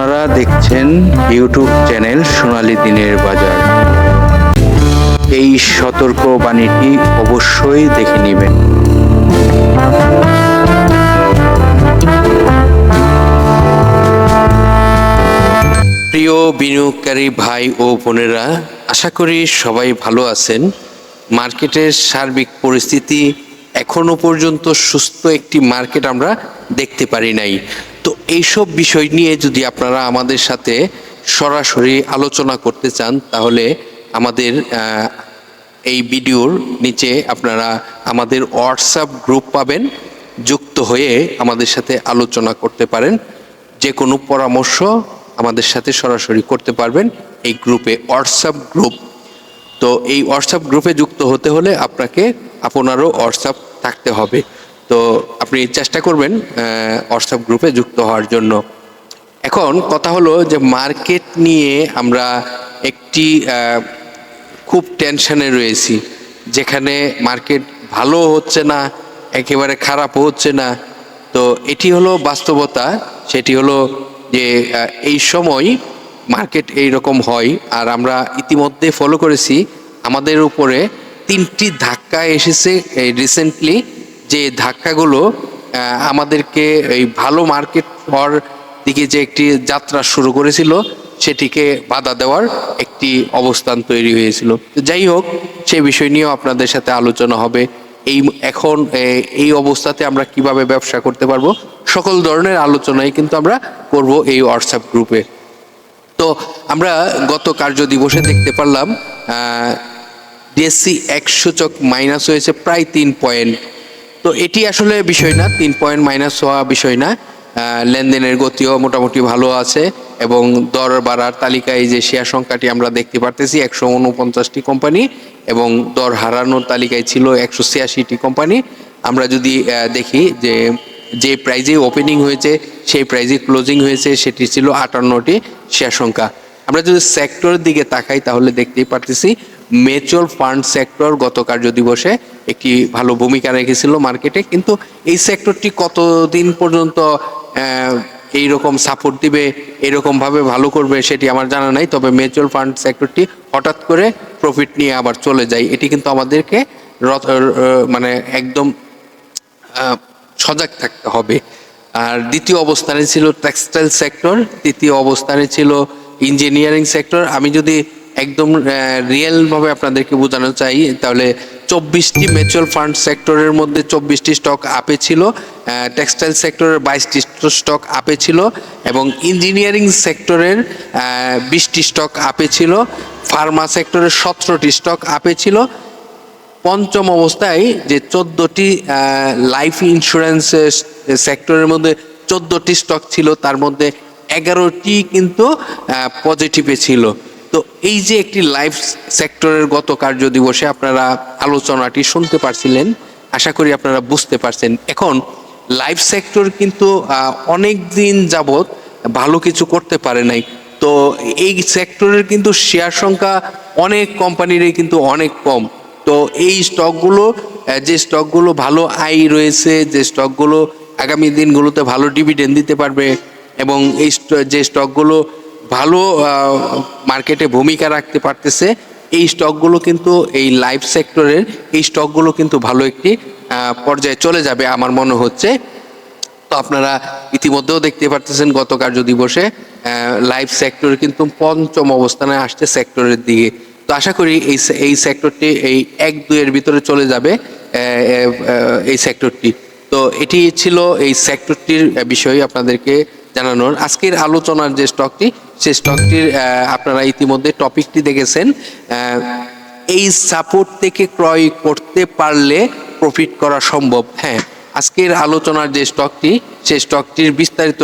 আপনারা দেখছেন YouTube channel সোনালী দিনের বাজার। এই সতর্ক বাণীটি অবশ্যই দেখে নেবেন। প্রিয় বিনিয়োগকারী ভাই ও বোনেরা, আশা করি সবাই ভালো আছেন। মার্কেটের সার্বিক পরিস্থিতি এখনও পর্যন্ত সুস্থ একটি মার্কেট আমরা দেখতে পারি নাই। এইসব বিষয় নিয়ে যদি আপনারা আমাদের সাথে সরাসরি আলোচনা করতে চান, তাহলে আমাদের এই ভিডিওর নিচে আপনারা আমাদের হোয়াটসঅ্যাপ গ্রুপ পাবেন, যুক্ত হয়ে আমাদের সাথে আলোচনা করতে পারেন। যে কোনো পরামর্শ আমাদের সাথে সরাসরি করতে পারবেন এই গ্রুপে হোয়াটসঅ্যাপ গ্রুপ তো এই হোয়াটসঅ্যাপ গ্রুপে যুক্ত হতে হলে আপনাকে, আপনারও হোয়াটসঅ্যাপ থাকতে হবে। তো আপনি চেষ্টা করবেন হোয়াটসঅ্যাপ গ্রুপে যুক্ত হওয়ার জন্য। এখন কথা হলো যে মার্কেট নিয়ে আমরা একটি খুব টেনশনে রয়েছি, যেখানে মার্কেট ভালো হচ্ছে না, একেবারে খারাপও হচ্ছে না। তো এটি হলো বাস্তবতা, সেটি হলো যে এই সময় মার্কেট এই রকম হয়, আর আমরা ইতিমধ্যে ফলো করেছি। আমাদের উপরে তিনটি ধাক্কা এসেছে রিসেন্টলি যে ধাক্কাগুলো আমাদেরকে এই ভালো মার্কেট হওয়ার দিকে যে একটি যাত্রা শুরু করেছিল, সেটিকে বাধা দেওয়ার একটি অবস্থান তৈরি হয়েছিল। যাই হোক, সে বিষয় নিয়েও আপনাদের সাথে আলোচনা হবে। এই এখন এই অবস্থাতে আমরা কীভাবে ব্যবসা করতে পারব, সকল ধরনের আলোচনাই কিন্তু আমরা করব এই হোয়াটসঅ্যাপ গ্রুপে তো আমরা গত কার্য দিবসে দেখতে পারলাম ডিএসসি এক সূচক মাইনাস হয়েছে প্রায় তিন পয়েন্ট তো এটি আসলে বিষয় না, তিন পয়েন্ট মাইনাস হওয়া বিষয় না। লেনদেনের গতিও মোটামুটি ভালো আছে এবং দর বাড়ার তালিকায় যে শেয়ার সংখ্যাটি আমরা দেখতে পারতেছি, একশো উনপঞ্চাশটি কোম্পানি এবং দর হারানোর তালিকায় ছিল একশো ছিয়াশিটি কোম্পানি আমরা যদি দেখি যে যে প্রাইজে ওপেনিং হয়েছে, সেই প্রাইজে ক্লোজিং হয়েছে, সেটি ছিল আটান্নটি শেয়ার সংখ্যা। আমরা যদি সেক্টরের দিকে তাকাই, তাহলে দেখতেই পারতেছি মিউচুয়াল ফান্ড সেক্টর গত কার্য দিবসে একটি ভালো ভূমিকা রেখেছিল মার্কেটে কিন্তু এই সেক্টরটি কতদিন পর্যন্ত এই রকম সাপোর্ট দিবে এরকম ভাবে ভালো করবে সেটি আমার জানা নাই। তবে মিউচুয়াল ফান্ড সেক্টরটি হঠাৎ করে প্রফিট নিয়ে আবার চলে যায়। এটি কিন্তু আমাদেরকে মানে একদম সজাগ থাকতে হবে। আর দ্বিতীয় অবস্থানে ছিল টেক্সটাইল সেক্টর তৃতীয় অবস্থানে ছিল ইঞ্জিনিয়ারিং সেক্টর আমি যদি একদম রিয়েল ভাবে আপনাদেরকে বোঝানো চাই, তাহলে চব্বিশটি মিউচুয়াল ফান্ড সেক্টরের মধ্যে চব্বিশটি স্টক আপে ছিল টেক্সটাইল সেক্টরের বাইশটি স্টক আপে ছিল, এবং ইঞ্জিনিয়ারিং সেক্টরের বিশটি স্টক আপে ছিল ফার্মা সেক্টরের সতেরোটি স্টক আপে ছিল। পঞ্চম অবস্থায় যে চোদ্দটি লাইফ ইন্স্যুরেন্স সেক্টরের মধ্যে চোদ্দটি স্টক ছিল, তার মধ্যে এগারোটি কিন্তু পজিটিভে ছিল। তো এই যে একটি লাইফ সেক্টরের গত কার্য দিবসে আপনারা আলোচনাটি শুনতে পারছিলেন, আশা করি আপনারা বুঝতে পারছেন। এখন লাইফ সেক্টর কিন্তু অনেক দিন যাবৎ ভালো কিছু করতে পারে নাই। তো এই সেক্টরের কিন্তু শেয়ার সংখ্যা অনেক কোম্পানিরই কিন্তু অনেক কম। তো এই স্টকগুলো যে স্টকগুলো ভালো আয় রয়েছে, যে স্টকগুলো আগামী দিনগুলোতে ভালো ডিভিডেন্ড দিতে পারবে এবং এই যে স্টকগুলো ভালো মার্কেটে ভূমিকা রাখতে পারতেছে। এই স্টকগুলো কিন্তু, এই লাইফ সেক্টরের এই স্টকগুলো কিন্তু ভালো একটি পর্যায়ে চলে যাবে আমার মনে হচ্ছে। তো আপনারা ইতিমধ্যেও দেখতে পারতেছেন গত কার্য দিবসে লাইফ সেক্টর কিন্তু পঞ্চম অবস্থানে আসছে সেক্টরের দিকে। তো আশা করি এই এই সেক্টরটি এই এক দুইয়ের ভিতরে চলে যাবে এই সেক্টরটি তো এটি ছিল এই সেক্টরটির বিষয়ে আপনাদেরকে জানানোর আজকের আলোচনার যে স্টকটি, সেই স্টকটির আপনারা ইতিমধ্যে টপিকটি দেখেছেন। এই সাপোর্ট থেকে ক্রয় করতে পারলে প্রফিট করা সম্ভব। হ্যাঁ আজকের আলোচনার যে স্টকটি, সেই স্টকটির বিস্তারিত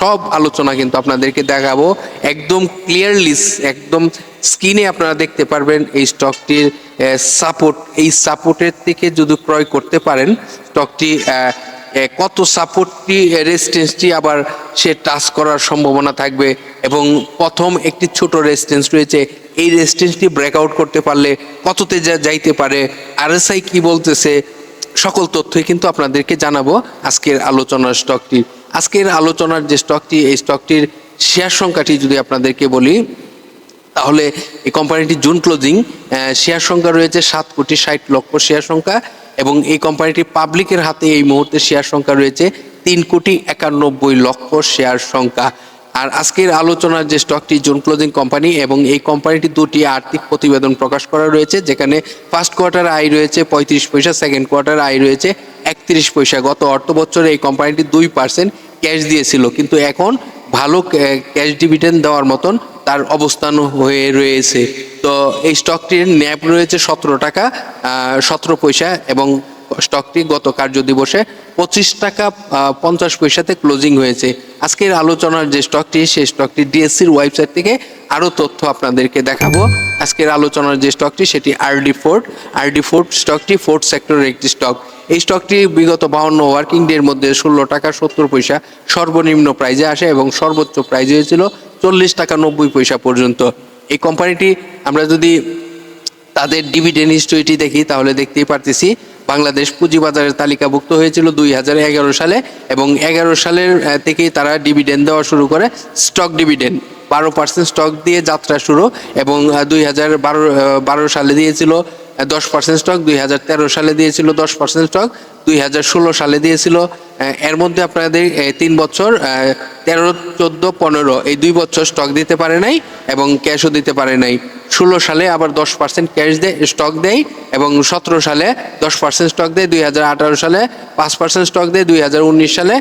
সব আলোচনা কিন্তু আপনাদেরকে দেখাবো। একদম ক্লিয়ারলি একদম স্ক্রিনে আপনারা দেখতে পারবেন এই স্টকটির সাপোর্ট এই সাপোর্টের থেকে যদি ক্রয় করতে পারেন, স্টকটি কত সাপোর্টটি রেজিস্ট্যান্সটি আবার সে টাচ করার সম্ভাবনা থাকবে এবং প্রথম একটি ছোট রেজিস্ট্যান্স রয়েছে। এই রেজিস্ট্যান্সটি ব্রেকআউট করতে পারলে কততে যাইতে পারে আরএসআই কি বলতেছে, সকল তথ্যই কিন্তু আপনাদেরকে জানাব আজকের আলোচনার স্টকটি আজকের আলোচনার যে স্টকটি এই স্টকটির শেয়ার সংখ্যাটি যদি আপনাদেরকে বলি, তাহলে এই কোম্পানিটি জুন ক্লোজিং শেয়ার সংখ্যা রয়েছে সাত কোটি ষাট লক্ষ শেয়ার সংখ্যা। এবং এই কোম্পানিটি পাবলিকের হাতে এই মুহূর্তে শেয়ার সংখ্যা রয়েছে তিন কোটি একানব্বই লক্ষ শেয়ার সংখ্যা। আর আজকের আলোচনার যে স্টকটি জুন ক্লোজিং কোম্পানি এবং এই কোম্পানিটি দুটি আর্থিক প্রতিবেদন প্রকাশ করা রয়েছে, যেখানে ফার্স্ট কোয়ার্টার আয় রয়েছে পঁয়ত্রিশ পয়সা, সেকেন্ড কোয়ার্টার আয় রয়েছে একত্রিশ পয়সা। গত অর্থ বছরে এই কোম্পানিটি দুই পার্সেন্ট ক্যাশ দিয়েছিল, কিন্তু এখন ভালো ক্যাশ ডিভিডেন্ড দেওয়ার মতন তার অবস্থান হয়ে রয়েছে। তো এই স্টকটির ন্যাপ রয়েছে সতেরো টাকা সতেরো পয়সা এবং স্টকটি গত কার্য দিবসে পঁচিশ টাকা পঞ্চাশ পয়সাতে ক্লোজিং হয়েছে। আজকের আলোচনার যে স্টকটি সেই স্টকটি ডিএসসির ওয়েবসাইট থেকে আরও তথ্য আপনাদেরকে দেখাবো। আজকের আলোচনার যে স্টকটি সেটি আরডি ফোর্ড আরডি ফোর্ড স্টকটি ফোর্থ সেক্টরের একটি স্টক এই স্টকটি বিগত বাউন্ন ওয়ার্কিং ডের মধ্যে ষোলো টাকা সত্তর পয়সা সর্বনিম্ন প্রাইজে আসে এবং সর্বোচ্চ প্রাইজ হয়েছিল চল্লিশ টাকা নব্বই পয়সা পর্যন্ত। এই কোম্পানিটি আমরা যদি তাদের ডিভিডেন্ড হিস্ট্রিটি দেখি, তাহলে দেখতেই পারতেছি বাংলাদেশ পুঁজিবাজারের তালিকাভুক্ত হয়েছিল দুই হাজার এগারো সালে এবং এগারো সালের থেকেই তারা ডিভিডেন্ড দেওয়া শুরু করে স্টক ডিভিডেন্ড বারো পার্সেন্ট স্টক দিয়ে যাত্রা শুরু এবং দুই হাজার বারো বারো সালে দিয়েছিল দশ পার্সেন্ট স্টক দুই হাজার তেরো সালে দিয়েছিল দশ পার্সেন্ট স্টক দুই হাজার ষোলো সালে দিয়েছিল। এর মধ্যে আপনাদের তিন বছর তেরো, চোদ্দ, পনেরো, এই দুই বছর স্টক দিতে পারে নাই এবং ক্যাশও দিতে পারে নাই। ষোলো সালে আবার দশ পার্সেন্ট ক্যাশ দেয় স্টক দেয় এবং সতেরো সালে দশ পার্সেন্ট স্টক দেয়, দুই হাজার আঠারো সালে পাঁচ পার্সেন্ট স্টক দেয়, দুই হাজার উনিশ সালে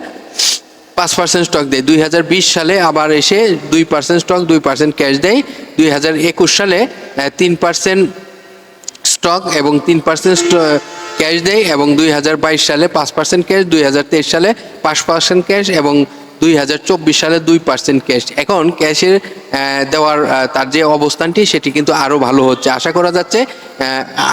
পাঁচ পার্সেন্ট স্টক দেয়। দুই হাজার বিশ সালে আবার এসে দুই পার্সেন্ট স্টক দুই পার্সেন্ট ক্যাশ দেয়। দুই হাজার একুশ সালে তিন পার্সেন্ট স্টক এবং তিন পার্সেন্ট ক্যাশ দেয় এবং দুই হাজার বাইশ সালে পাঁচ পার্সেন্ট ক্যাশ দুই হাজার তেইশ সালে পাঁচ পার্সেন্ট ক্যাশ এবং দুই হাজার চব্বিশ সালে দুই পার্সেন্ট ক্যাশ এখন ক্যাশের দেওয়ার তার যে অবস্থানটি, সেটি কিন্তু আরও ভালো হচ্ছে। আশা করা যাচ্ছে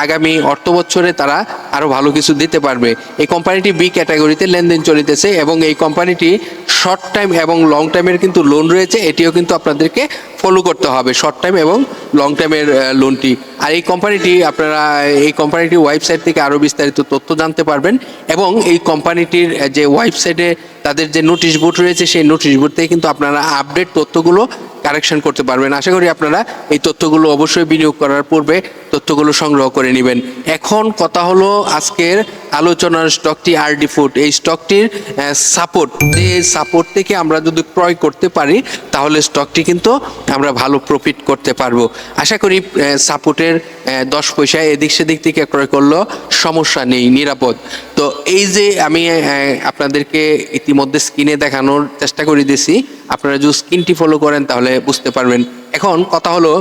আগামী অর্থ বছরে তারা আরও ভালো কিছু দিতে পারবে। এই কোম্পানিটি বি ক্যাটাগরিতে লেনদেন চলিতেছে এবং এই কোম্পানিটি শর্ট টাইম এবং লং টাইমের কিন্তু লোন রয়েছে। এটিও কিন্তু আপনাদেরকে ফলো করতে হবে শর্ট টাইম এবং লং টাইমের লোনটি আর এই কোম্পানিটি আপনারা, এই কোম্পানিটির ওয়েবসাইট থেকে আরও বিস্তারিত তথ্য জানতে পারবেন এবং এই কোম্পানিটির যে ওয়েবসাইটে তাদের যে নোটিশ বোর্ড রয়েছে, সেই নোটিশ বোর্ড থেকে কিন্তু আপনারা আপডেট তথ্যগুলো কারেকশন করতে পারবেন। আশা করি আপনারা এই তথ্যগুলো অবশ্যই বিনিয়োগ করার পূর্বে তথ্যগুলো সংগ্রহ করে নেবেন। এখন কথা হলো আজকের আলোচনার স্টকটি আরডি ফুড। এই স্টকটির সাপোর্ট যে সাপোর্ট থেকে আমরা যদি ক্রয় করতে পারি, তাহলে স্টকটি কিন্তু আমরা ভালো প্রফিট করতে পারব। আশা করি সাপোর্টের দশ পয়সা এদিক সেদিক থেকে ক্রয় করলেও সমস্যা নেই, নিরাপদ। তো এই যে আমি আপনাদেরকে ইতিমধ্যে স্ক্রিনে দেখানোর চেষ্টা করে দিয়েছি, আপনারা যদি স্ক্রিনটি ফলো করেন তাহলে বুঝতে পারবেন। এখন কথা হলো,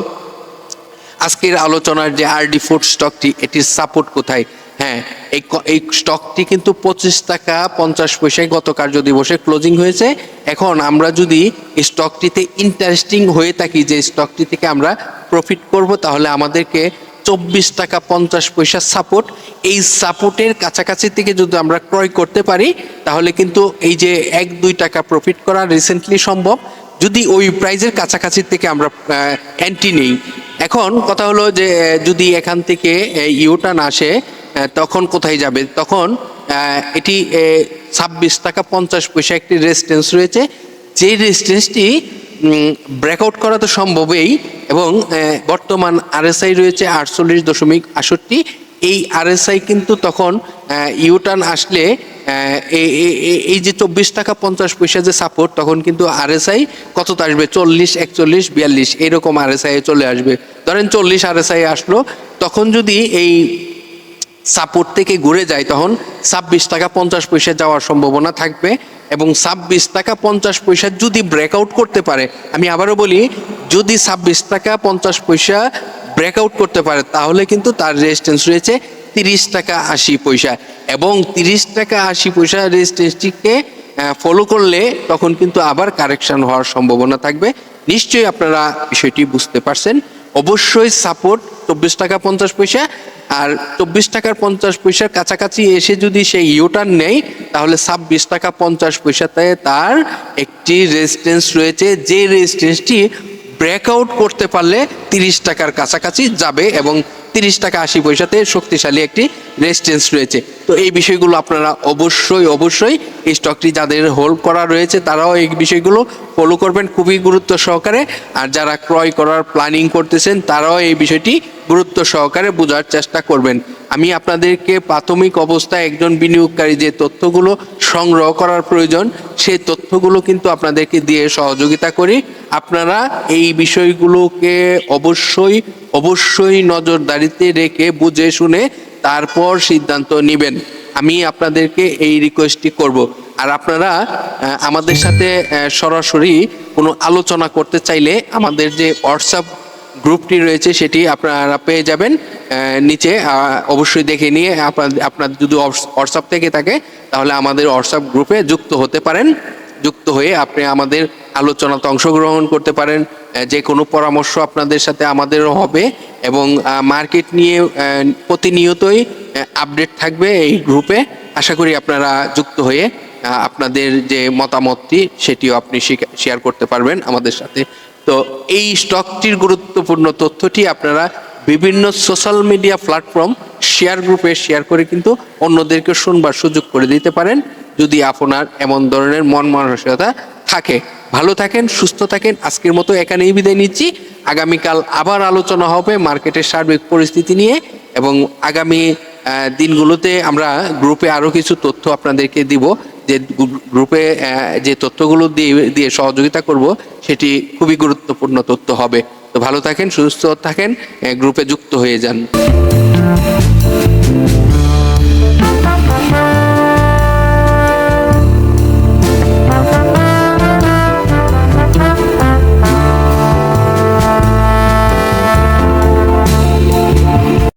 আজকের আলোচনার যে আরডি ফুড স্টকটি এটির সাপোর্ট কোথায়? হ্যাঁ এই এই স্টকটি কিন্তু পঁচিশ টাকা পঞ্চাশ পয়সায় গত কার্য দিবসে ক্লোজিং হয়েছে। এখন আমরা যদি এই স্টকটিতে ইন্টারেস্টিং হয়ে থাকি, যে স্টকটি থেকে আমরা প্রফিট করব, তাহলে আমাদেরকে চব্বিশ টাকা পঞ্চাশ পয়সা সাপোর্ট এই সাপোর্টের কাছাকাছি থেকে যদি আমরা ক্রয় করতে পারি, তাহলে কিন্তু এই যে এক, দুই টাকা প্রফিট করা রিসেন্টলি সম্ভব। যদি ওই প্রাইজের কাছাকাছি থেকে আমরা অ্যান্টি নেই। এখন কথা হলো যে যদি এখান থেকে ইউটার্ন আসে তখন কোথায় যাবে? তখন এটি ছাব্বিশ টাকা পঞ্চাশ পয়সা একটি রেজিস্ট্যান্স রয়েছে। যে রেজিস্ট্যান্সটি ব্রেকআউট করা তো সম্ভবই এবং বর্তমান আরএসআই রয়েছে আটচল্লিশ দশমিক আষট্টি এই আরএসআই কিন্তু তখন ইউটার্ন আসলে এই যে চব্বিশ টাকা পঞ্চাশ পয়সা যে সাপোর্ট তখন কিন্তু আরএসআই কত আসবে? চল্লিশ, একচল্লিশ, বিয়াল্লিশ, এরকম আরএসআই চলে আসবে। ধরেন চল্লিশ আরএসআই আসলো, তখন যদি এই সাপোর্ট থেকে ঘুরে যায় তখন ছাব্বিশ টাকা পঞ্চাশ পয়সা যাওয়ার সম্ভাবনা থাকবে এবং ছাব্বিশ টাকা পঞ্চাশ পয়সা যদি ব্রেকআউট করতে পারে, আমি আবারও বলি, যদি ছাব্বিশ টাকা পঞ্চাশ পয়সা ব্রেকআউট করতে পারে, তাহলে কিন্তু তার রেজিস্ট্যান্স রয়েছে তিরিশ টাকা আশি পয়সা। এবং তিরিশ টাকা আশি পয়সা রেজিস্ট্যান্সটিকে ফলো করলে তখন কিন্তু আবার কারেকশন হওয়ার সম্ভাবনা থাকবে। নিশ্চয়ই আপনারা বিষয়টি বুঝতে পারছেন। অবশ্যই সাপোর্ট চব্বিশ টাকা পঞ্চাশ পয়সা আর চব্বিশ টাকার পঞ্চাশ পয়সার কাছাকাছি এসে যদি সে ইউটার্ন নেয়, তাহলে ছাব্বিশ টাকা পঞ্চাশ পয়সাতে তার একটি রেজিস্ট্যান্স রয়েছে। যে রেজিস্ট্যান্সটি ব্রেকআউট করতে পারলে তিরিশ টাকার কাছাকাছি যাবে এবং তিরিশ টাকা আশি পয়সাতে শক্তিশালী একটি রেজিস্ট্যান্স রয়েছে। তো এই বিষয়গুলো আপনারা অবশ্যই অবশ্যই এই স্টকটি যাদের হোল্ড করা রয়েছে তারাও এই বিষয়গুলো ফলো করবেন খুবই গুরুত্ব সহকারে। আর যারা ক্রয় করার প্ল্যানিং করতেছেন তারাও এই বিষয়টি গুরুত্ব সহকারে বোঝার চেষ্টা করবেন। আমি আপনাদেরকে প্রাথমিক অবস্থায় একজন বিনিয়োগকারী যে তথ্যগুলো সংগ্রহ করার প্রয়োজন সেই তথ্যগুলো কিন্তু আপনাদেরকে দিয়ে সহযোগিতা করি। আপনারা এই বিষয়গুলোকে অবশ্যই অবশ্যই নজরদারিতে রেখে বুঝে শুনে তারপর সিদ্ধান্ত নেবেন। আমি আপনাদেরকে এই রিকোয়েস্টটি করব। আর আপনারা আমাদের সাথে সরাসরি কোনো আলোচনা করতে চাইলে আমাদের যে হোয়াটসঅ্যাপ গ্রুপটি রয়েছে সেটি আপনারা পেয়ে যাবেন নিচে অবশ্যই দেখে নিয়ে আপনার আপনার যদি হোয়াটসঅ্যাপ থেকে থাকে, তাহলে আমাদের হোয়াটসঅ্যাপ গ্রুপে যুক্ত হতে পারেন। যুক্ত হয়ে আপনি আমাদের আলোচনাতে অংশগ্রহণ করতে পারেন। যে কোনো পরামর্শ আপনাদের সাথে আমাদেরও হবে এবং মার্কেট নিয়ে প্রতিনিয়তই আপডেট থাকবে এই গ্রুপে। আশা করি আপনারা যুক্ত হয়ে আপনাদের যে মতামতটি, সেটিও আপনি শেয়ার করতে পারবেন আমাদের সাথে। তো এই স্টকটির গুরুত্বপূর্ণ তথ্যটি আপনারা বিভিন্ন সোশ্যাল মিডিয়া প্ল্যাটফর্ম শেয়ার গ্রুপে শেয়ার করে কিন্তু অন্যদেরকে শুনবার সুযোগ করে দিতে পারেন যদি আপনার এমন ধরনের মন মানসিকতা থাকে। ভালো থাকেন, সুস্থ থাকেন, আজকের মতো এখানেই বিদায় নিচ্ছি। আগামীকাল আবার আলোচনা হবে মার্কেটের সার্বিক পরিস্থিতি নিয়ে এবং আগামী দিনগুলোতে আমরা গ্রুপে আরও কিছু তথ্য আপনাদেরকে দিব। যে গ্রুপে যে তথ্যগুলো দিয়ে দিয়ে সহযোগিতা করব, সেটি খুবই গুরুত্বপূর্ণ তথ্য হবে। তো ভালো থাকেন, সুস্থ থাকেন গ্রুপে যুক্ত হয়ে যান।